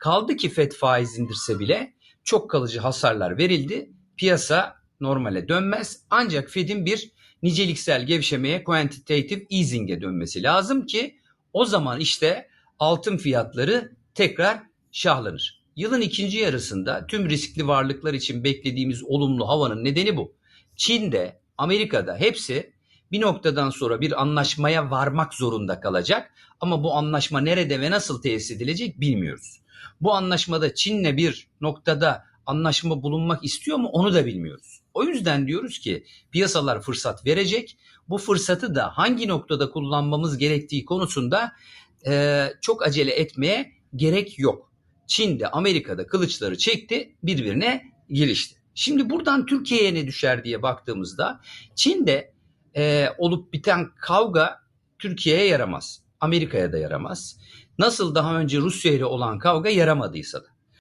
Kaldı ki FED faiz indirse bile çok kalıcı hasarlar verildi. Piyasa normale dönmez. Ancak Fed'in bir niceliksel gevşemeye quantitative easing'e dönmesi lazım ki o zaman işte altın fiyatları tekrar şahlanır. Yılın ikinci yarısında tüm riskli varlıklar için beklediğimiz olumlu havanın nedeni bu. Çin'de, Amerika'da hepsi bir noktadan sonra bir anlaşmaya varmak zorunda kalacak. Ama bu anlaşma nerede ve nasıl tesis edilecek bilmiyoruz. Bu anlaşmada Çin'le bir noktada anlaşma bulunmak istiyor mu onu da bilmiyoruz. O yüzden diyoruz ki piyasalar fırsat verecek. Bu fırsatı da hangi noktada kullanmamız gerektiği konusunda e, çok acele etmeye gerek yok. Çin'de Amerika'da kılıçları çekti birbirine girişti. Şimdi buradan Türkiye'ye ne düşer diye baktığımızda Çin'de e, olup biten kavga Türkiye'ye yaramaz. Amerika'ya da yaramaz. Nasıl daha önce Rusya ile olan kavga yaramadıysa da.